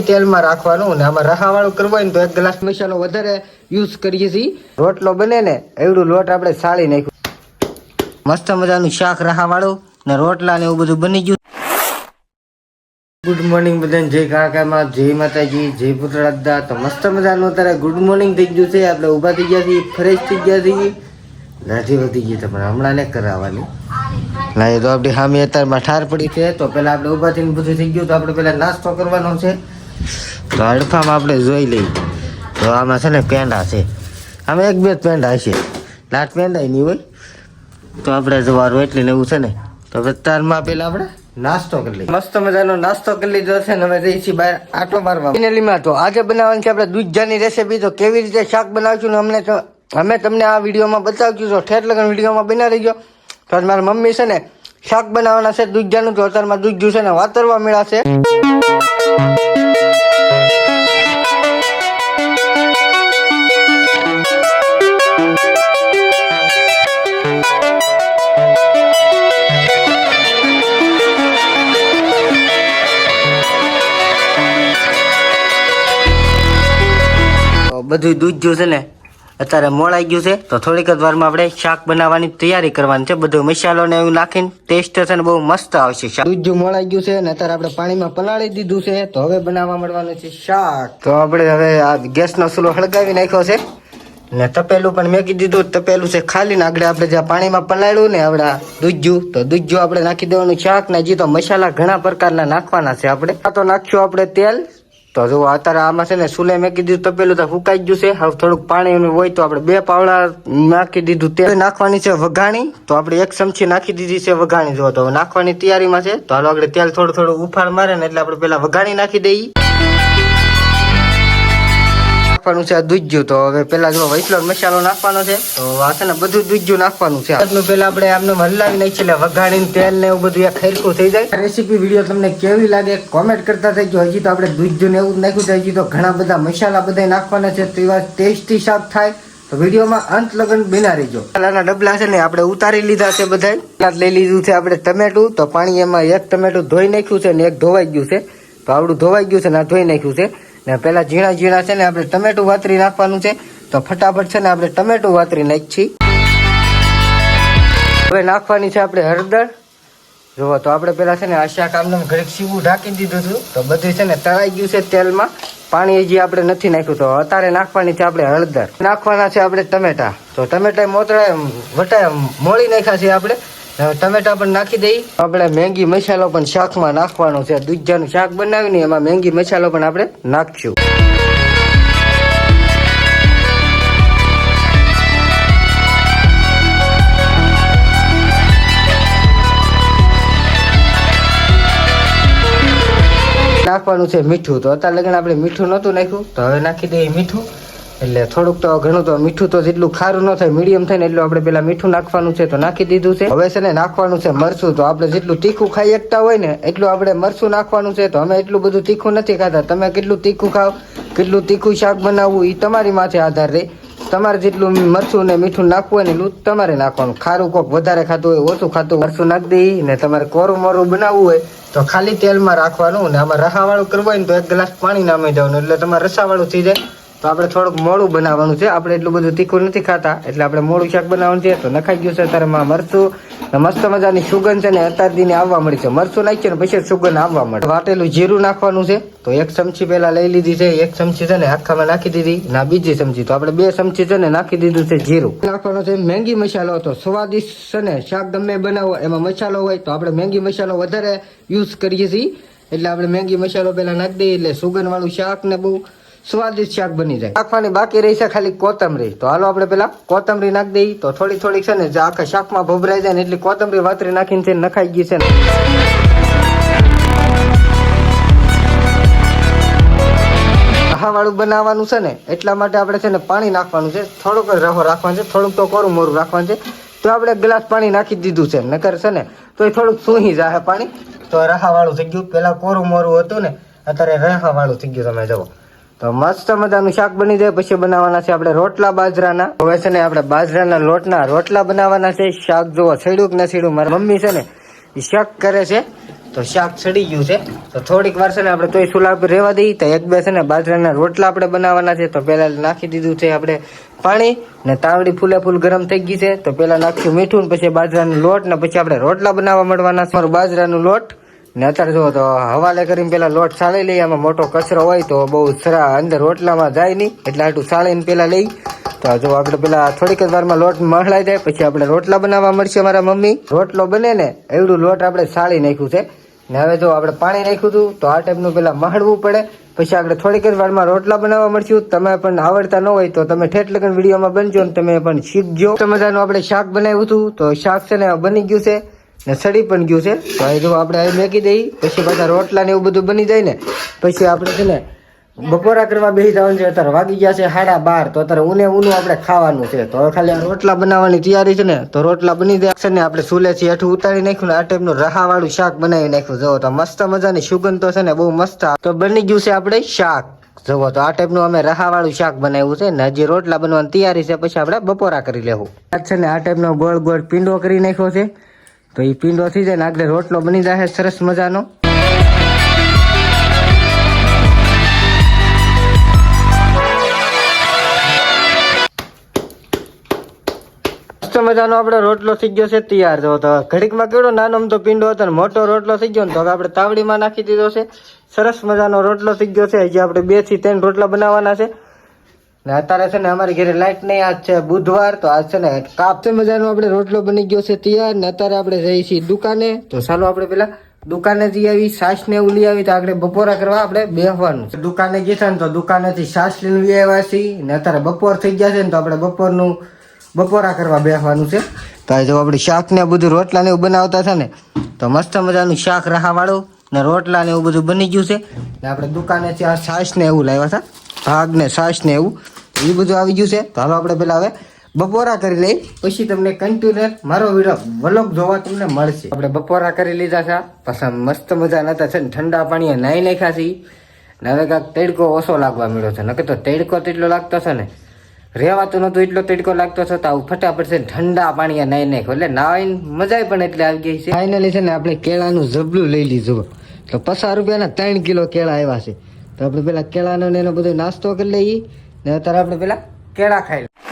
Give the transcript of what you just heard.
તેલમાં રાખવાનું ને આમાં રહાવાળું કરવું હોય ને તો એક ગ્લાસ મસાલો વધારે યુઝ કરીએ છીએ. રોટલો બને ને એવડું લોટ આપણે સાળી નાખ્યું. મસ્ત મજાનું શાક રહાવાળું ને રોટલા ને એવું બધું બની ગયું. ગુડ મોર્નિંગ બધાને. જય કાકામાં જય માતાજી, જય પુત્રદાદા તો મસ્ત મજાનું અત્યારે ગુડ મોર્નિંગ થઈ ગયું છે. આપણે ઊભા થઈ ગયા છીએ ફ્રેશ થઈ ગયા છીએ. રાજી વધી ગઈ તમારે હમણાં ને કરાવવાની. ના એ તો આપણી સામે અત્યારમાં ઠાર પડી છે. તો પેલા આપણે ઊભા થઈને બધું થઈ ગયું. તો આપણે પેલા નાસ્તો કરવાનો છે. તો હડફામાં આપણે જોઈ લઈએ. તો આમાં છે ને પેંડા છે. આમાં એક બે પેંડા હશે. લાટ પેંડા નહીં હોય. તો આપણે જવાનું એટલે એવું છે ને. તો વિસ્તારમાં પેલા આપણે નાસ્તો કરી લઈએ. મસ્ત મજાનો નાસ્તો કરી લીધો છે ને હવે જઈએ છીએ બહાર આટો મારવા. ફાઇનલીમાં તો આજે બનાવવાની છે આપણે દૂધજાની રેસીપી તો કેવી રીતે શાક બનાવશું ને અમને તો અમે તમને આ વિડીયોમાં બતાવશું. તો ઠેર લગન વિડીયોમાં બના રહીજો તો આજ મારી મમ્મી છે ને શાક બનાવવાના છે દૂધજાનું. તો અત્યારમાં દૂધ જ્યુસ છે ને વાતરવા મળ્યા છે. બધું દૂધ જ્યું છે ને અત્યારે મોળાઈ ગયું છે તો થોડીક જ વારમાં આપણે શાક બનાવવાની તૈયારી કરવાની છે. બધો મસાલો ને એવું નાખીને ટેસ્ટ છે ને બહુ મસ્ત આવશે શાક. દૂધ જો મોળાઈ ગયું છે ને અત્યારે આપણે પાણીમાં પલાળી દીધું છે તો હવે બનાવવા મળવાનું છે શાક. તો આપણે હવે આ ગેસનો ચૂલો હળગાવી નાખ્યો છે ને તપેલું પણ મેકી દીધું. તપેલું છે ખાલી ને આગળ આપણે જ્યાં પાણીમાં પલાળ્યું ને આપણા દૂધજુ તો દૂધજુ આપણે નાખી દેવાનું શાક ને હજી તો મસાલા ઘણા પ્રકારના નાખવાના છે આપણે. આ તો નાખ્યું આપણે તેલ તો જો અત્યારે આમાં છે ને સુલે કીધું તો તપેલું તો ફૂકાઈ ગયું છે. હવે થોડુંક પાણી હોય તો આપણે બે પાવડા નાખી દીધું તેલ નાખવાની છે વઘાણી. તો આપણે એક ચમચી નાખી દીધી છે વઘાણી. જો તો નાખવાની તૈયારીમાં છે. તો હાલો આપણે તેલ થોડું થોડું ઉફાળ મારે ને એટલે આપણે પેલા વઘાણી નાખી દઈએ. નાખવાનું છે, આ દૂધ્યું તો હવે પેલા જો વૈસલો મસાલો નાખવાનો છે, તો આ બધું દૂધ્યું નાખવાનું છે. આટલું પેલા આપણે આમને હલાવી નાખીએ એટલે વઘાડીને તેલ ને એવું બધું ખરખું થઈ જાય. રેસીપી વીડિયો તમને કેવી લાગે કોમેન્ટ કરતા થઈ ગયો હજી તો આપણે દૂધ્યું ને એવું નાખ્યું છે, હજી તો ઘણા બધા મસાલા બધા નાખવાના છે, તો એવા ટેસ્ટી શાક થાય તો વિડીયોમાં અંત લગન બિના રહીજો. મસાલાના ડબલા છે ને આપણે ઉતારી લીધા છે બધા લઈ લીધું છે આપણે ટમેટું, તો પાણી એમાં એક ટમેટું ધોઈ નાખ્યું છે ને એક ધોવાઈ ગયું છે. તો આવડું ધોવાઈ ગયું છે ને આ ધોઈ નાખ્યું છે. ને પેલા ઝીણા ઝીણા છે ને આપણે ટમેટું વાતરી નાખવાનું છે. તો ફટાફટ છે ને આપણે ટમેટું વાતરી નાખી. હવે નાખવાની છે આપણે હળદર. જુઓ, તો આપણે પેલા છે ને આશા કામનું ઘરેક સીવું ઢાંકી દીધું હતું. તો બધું છે ને તળાઈ ગયું છે તેલમાં. પાણી હજી આપણે નથી નાખ્યું. તો અત્યારે નાખવાની છે આપણે હળદર. નાખવાના છે આપણે ટમેટા. તો ટમેટા મોતળા વટા મોળી નાખ્યા છે આપણે. ટમેટા પણ નાખી દઈ. આપણે મેંગી મસાલો પણ શાકમાં નાખવાનો છે. દૂધજાનું શાક બનાવીને એમાં મેંગી મસાલો પણ આપણે નાખશું. નાખવાનું છે મીઠું. તો અત્યારે લગન આપણે મીઠું નહોતું નાખ્યું. તો હવે નાખી દઈએ મીઠું. એટલે થોડુંક તો ઘણું તો મીઠું તો જેટલું ખારું ન થાય મીડિયમ થાય ને એટલું આપણે પેલા મીઠું નાખવાનું છે તો નાખી દીધું છે. હવે છે ને નાખવાનું છે મરચું. તો આપણે જેટલું તીખું ખાઈ શકતા હોય ને એટલું આપણે મરચું નાખવાનું છે. તો અમે એટલું બધું તીખું નથી ખાતા. તમે કેટલું તીખું ખાવ, કેટલું તીખું શાક બનાવવું એ તમારી માથે આધાર રહે. તમારે જેટલું મરચું ને મીઠું નાખવું હોય ને એટલું તમારે નાખવાનું. ખારું કોક વધારે ખાતું હોય, ઓછું ખાતું મરસું નાખી દઈ ને તમારે કોરું મોરું બનાવવું હોય તો ખાલી તેલમાં રાખવાનું ને આમાં રસાવાળું કરવું હોય ને તો એક ગ્લાસ પાણી નામી દેવાનું. એટલે તમારે રસાવાળું થઈ જાય. તો આપણે થોડુંક મોડું બનાવવાનું છે. આપણે એટલું બધું તીખું નથી ખાતા, એટલે આપણે મોડું શાક બનાવવાનું છે. તો નખાઈ ગયું છે અત્યારે માં મરચું. મસ્ત મજાની સુગંધ છે ને અત્યારથી આવવા મળી છે. મરચું નાખીએ ને પછી સુગંધ આવવા મળે વાટેલું જીરું નાખવાનું છે. તો એક ચમચી પહેલા લઈ લીધી છે. એક ચમચી છે ને આખામાં નાખી દીધી. ના, બીજી ચમચી. તો આપણે બે ચમચી છે ને નાખી દીધું છે જીરું. નાખવાનો છે મેંગી મસાલો. તો સ્વાદિષ્ટ છે ને શાક ગમે બનાવો એમાં મસાલો હોય તો આપણે મેંગી મસાલો વધારે યુઝ કરીએ છીએ. એટલે આપણે મેંગી મસાલો પહેલા નાખી દઈએ એટલે સુગંધ વાળું શાક ને બહુ સ્વાદિષ્ટ શાક બની જાય. નાખવાની બાકી રહી છે ખાલી કોથમરી. તો હાલો આપણે પેલા કોથમરી નાખી દઈએ. તો થોડી થોડીક છે ને આખા શાકમાં ભભરાઈ જાય ને એટલી કોથમરી વાતરી નાખીને છે નખાઈ ગઈ છે ને. વાળું બનાવવાનું છે ને, એટલા માટે આપણે છે ને પાણી નાખવાનું છે. થોડુંક રફો રાખવાનું છે, થોડુંક તો કોરું મોરું રાખવાનું છે. તો આપણે ગ્લાસ પાણી નાખી દીધું છે, નકર છે ને, તો એ થોડુંક સૂહી જાય પાણી. તો રહાવાળું થઈ ગયું. પેલા કોરું મોરું હતું ને, અત્યારે રહાવાળું થઈ ગયું તમે જુઓ. તો મસ્ત મજાનું શાક બની જાય, પછી બનાવવાના છે આપણે રોટલા બાજરાના. હવે છે ને આપણે બાજરાના લોટના રોટલા બનાવવાના છે. શાક જોવો છેડ્યું કે ન છેડ્યું મારી મમ્મી છે ને એ શાક કરે છે. તો શાક ચડી ગયું છે. તો થોડીક વાર છે ને આપણે તોય ચૂલા રહેવા દઈએ. તો એક બે છે ને બાજરાના રોટલા આપણે બનાવવાના છે. તો પહેલા નાખી દીધું છે આપણે પાણી ને તાવડી ફૂલે ફૂલ ગરમ થઈ ગઈ છે. તો પહેલા નાખ્યું મીઠું પછી બાજરાનો લોટ ને પછી આપણે રોટલા બનાવવા મળવાના છે. મારું બાજરાનો લોટ ને અત્યારે જો તો હવાલે કરીને પેલા લોટ સાળી લઈએ. આમાં મોટો કચરો હોય તો બહુ સરા અંદર રોટલામાં જાય નહીં. એટલે આટલું સાળીને પેલા લઈ. તો જો આપણે પેલા થોડીક જ વારમાં લોટ મહળાઈ જાય, પછી આપણે રોટલા બનાવવા મળશે મારા મમ્મી. રોટલો બને ને એવડું લોટ આપણે સાળી નાખ્યું છે. ને હવે જો આપણે પાણી નાખ્યું હતું, તો આ ટાઈપનું પેલા મહળવું પડે. પછી આપણે થોડીક જ વારમાં રોટલા બનાવવા મળશું. તમે પણ આવડતા ન હોય તો તમે ઠેઠ લગન વિડીયોમાં બનજો ને તમે પણ શીખજો. મજાનું આપણે શાક બનાવ્યું હતું. તો શાક છે ને બની ગયું છે. સડી પણ ગયું છે. તો હવે જો આપણે આવી મેકી દઈ પછી બધા રોટલા ને એવું બધું બની જાય ને, પછી આપણે છે ને બપોરા કરવા બેસી જવાનું છે. અત્યારે વાગી ગયા છે સાડા બાર, તો અત્યારે ઊને ઊનું આપણે ખાવાનું છે. તો ખાલી રોટલા બનાવવાની તૈયારી છે ને, તો રોટલા બની જાય છે ને, આપણે સુલેથી હેઠું ઉતારી નાખ્યું ને, આ ટાઈપનું રહાવાળું શાક બનાવી નાખ્યું. જો તો મસ્ત મજાની સુગંધ તો છે ને, બહુ મસ્ત. તો બની ગયું છે આપણે શાક. જુઓ તો આ ટાઈપનું અમે રહાવાળું શાક બનાવ્યું છે ને, હજી રોટલા બનવાની તૈયારી છે, પછી આપણે બપોરા કરી લેવું. છે ને આ ટાઈપનો ગોળ ગોળ પીંડો કરી નાખ્યો છે. તો એ પીંડો થઈ જાય ને આગળ રોટલો બની જાય સરસ મજાનો. મજાનો આપણે રોટલો થઈ ગયો છે તૈયાર. જો તો ઘડીકમાં કેવડો નાનો તો પીંડો હતો ને મોટો રોટલો થઈ ગયો ને તો આપણે તાવડીમાં નાખી દીધો છે. સરસ મજાનો રોટલો થઈ ગયો છે. હજી આપણે બેથી ત્રણ રોટલા બનાવવાના છે. ને અત્યારે છે ને અમારી ઘરે લાઈટ નહીં, આજ છે બુધવાર, તો આજ છે ને કાપ છે મજાનો આપણે રોટલો બની ગયો છે તૈયાર, ને અત્યારે આપણે જઈએ છીએ દુકાને. તો ચાલો આપણે પેલા દુકાને જઈ આવી સાસ ને એવું લઈ આવી તો આપણે બપોરા કરવા આપણે બેસવાનું છે. દુકાને ગયા ને, તો દુકાનેથી સાસ લઈને લઈ આવ્યા છીએ, ને અત્યારે બપોર થઈ ગયા છે ને, તો આપણે બપોરનું, બપોરા કરવા બેસવાનું છે. તો જો આપણે શાક ને બધું રોટલા ને એવું બનાવતા છે ને, તો મસ્ત મજાનું શાક રાહવાળું ને રોટલા ને એવું બધું બની ગયું છે. ને આપણે દુકાનેથી આ સાસ ને એવું લાવ્યા હતા. ભાગ ને છાશ ને એવું. એ બધું આવી ગયું છે. તો હાલો આપણે પેલા હવે બપોરા કરી લઈ. પછી તમને કન્ટિન્યુ મારો વીડિયો વલોગ જોવા તમને મળશે. આપણે બપોરા કરી લીધા છે. પછી મસ્ત મજા નતા છે ઠંડા પાણીએ નાહી નાખ્યા છે ને હવે કાંક તડકો ઓછો લાગવા મળ્યો છે. નકે તો તડકો તેટલો લાગતો છે ને. રહેવાતું નતું એટલો તડકો લાગતો હતો તો આવું ફટાફટ છે ઠંડા પાણીએ નાહી નાખ્યો. એટલે નાહીને મજા પણ એટલે આવી ગઈ છે. ફાઇનલી છે ને આપણે કેળાનું જબલું લઈ લીધું. તો પચાસ રૂપિયાના ત્રણ કિલો કેળા આવ્યા છે. તો આપણે પેલા કેળાનો ને એનો બધો નાસ્તો કરી લઈએ ને અત્યારે આપણે પેલા કેળા ખાઈ લઈએ.